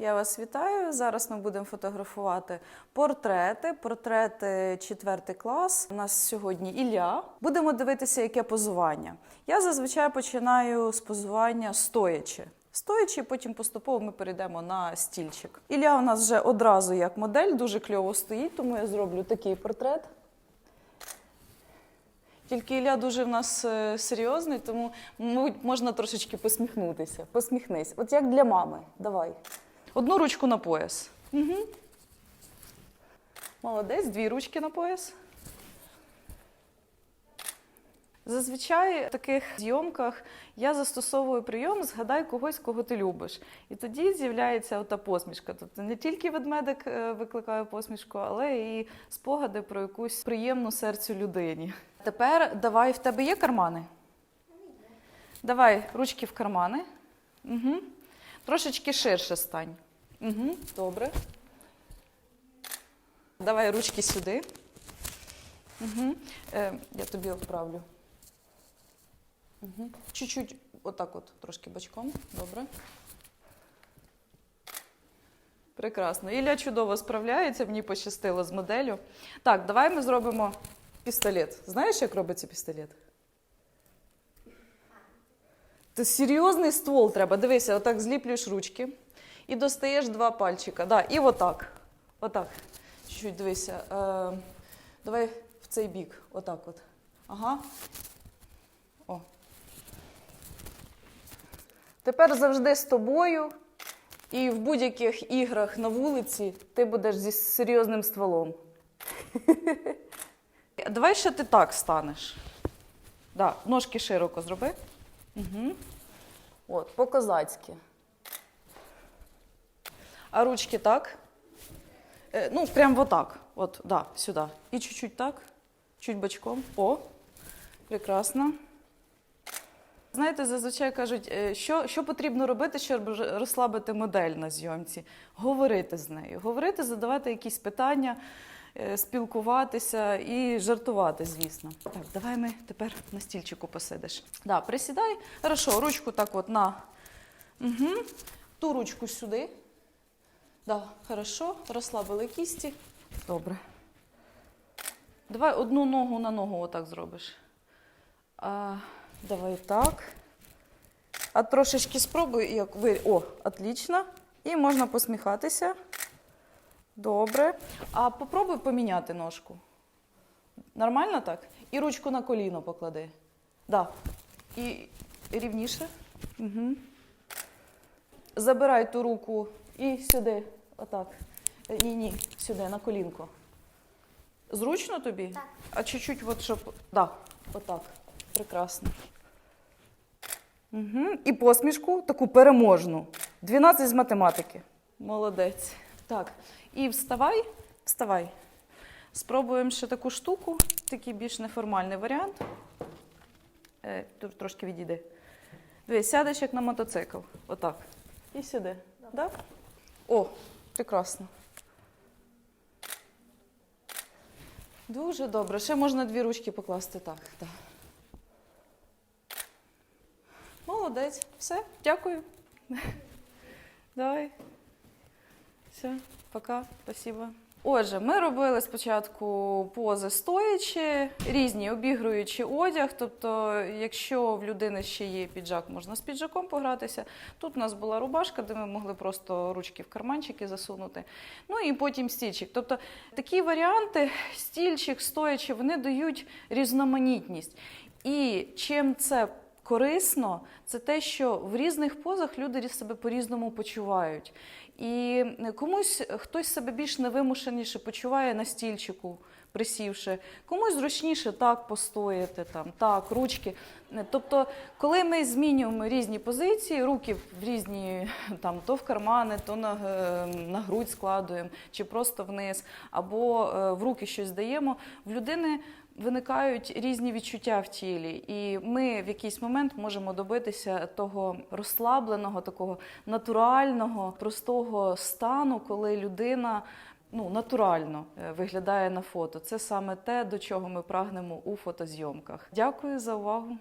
Я вас вітаю. Зараз ми будемо фотографувати портрети, портрети 4 клас. У нас сьогодні Ілля. Будемо дивитися, яке позування. Я зазвичай починаю з позування стоячи. Стоячи, потім поступово ми перейдемо на стільчик. Ілля у нас вже одразу як модель, дуже кльово стоїть, тому я зроблю такий портрет. Тільки Ілля дуже в нас е, серйозний, тому можна трошечки посміхнутися. Посміхнись. От як для мами. Давай. Одну ручку на пояс. Угу. Молодець, дві ручки на пояс. Зазвичай в таких зйомках я застосовую прийом згадай когось, кого ти любиш. І тоді з'являється ота посмішка. Тобто не тільки ведмедик е, викликає посмішку, але і спогади про якусь приємну серцю людині. Тепер давай в тебе є кармани? Давай ручки в кармани. Угу. Трошечки ширше стань. Угу. Добре. Давай ручки сюди. Угу. Е, я тобі вправлю. Угу. Чуть-чуть отак от, трошки бочком. Добре. Прекрасно. Ілля чудово справляється, мені пощастило з моделлю. Так, давай ми зробимо пістолет. Знаєш, як робиться пістолет? Це серйозний ствол треба. Дивися, отак зліплюєш ручки і достаєш два пальчика. Да, і отак. Отак. Чуть-чуть дивися. Е, давай в цей бік. Отак от. Ага. О. Тепер завжди з тобою. І в будь-яких іграх на вулиці ти будеш зі серйозним стволом. Давай ще ти так станеш. Да, ножки широко зроби. Угу. От, по-козацьки. А ручки так. Е, ну, прям вот так. От, да, сюди. І чуть-чуть так. Чуть бочком. О, прекрасно. Знаєте, зазвичай кажуть, е, що, що потрібно робити, щоб розслабити модель на зйомці? Говорити з нею. Говорити, задавати якісь питання, спілкуватися і жартувати, звісно. Так, давай ми тепер на стільчику посидиш. Да, присідай. Хорошо, ручку так от на. Угу. Ту ручку сюди. Да, хорошо. Розслабили кісті. Добре. Давай одну ногу на ногу отак зробиш. А, давай так. А трошечки спробуй, як ви. О, отлично. І можна посміхатися. Добре. А попробуй поміняти ножку. Нормально так? І ручку на коліно поклади. Да. І рівніше. Угу. Забирай ту руку і сюди. Отак. Е, Ні, ні, сюди, на колінко. Зручно тобі? Так. А чуть-чуть, от щоб. Да, отак. Прекрасно. Угу. І посмішку таку переможну. 12 з математики. Молодець. Так. І вставай, вставай. Спробуємо ще таку штуку, такий більш неформальний варіант. Е, тут трошки відійди. Дивись, сядеш як на мотоцикл. Отак. І сюди. Да? О, прекрасно. Дуже добре. Ще можна дві ручки покласти так. Да. Молодець. Все, дякую. Давай. Все, пока, спасибо. Отже, ми робили спочатку пози стоячи, різні обігруючи одяг. Тобто, якщо в людини ще є піджак, можна з піджаком погратися. Тут у нас була рубашка, де ми могли просто ручки в карманчики засунути. Ну і потім стільчик. Тобто такі варіанти, стільчик, стоячи, вони дають різноманітність. І чим це корисно, це те, що в різних позах люди себе по-різному почувають. І комусь хтось себе більш невимушеніше почуває на стільчику, присівши, комусь зручніше так постояти, там, так, ручки. Тобто, коли ми змінюємо різні позиції, руки в різні там, то в кармани, то на, е, на грудь складуємо, чи просто вниз, або е, в руки щось даємо, в людини виникають різні відчуття в тілі, і ми в якийсь момент можемо добитися того розслабленого, такого натурального, простого стану, коли людина. Ну, натурально е, виглядає на фото. Це саме те, до чого ми прагнемо у фотозйомках. Дякую за увагу.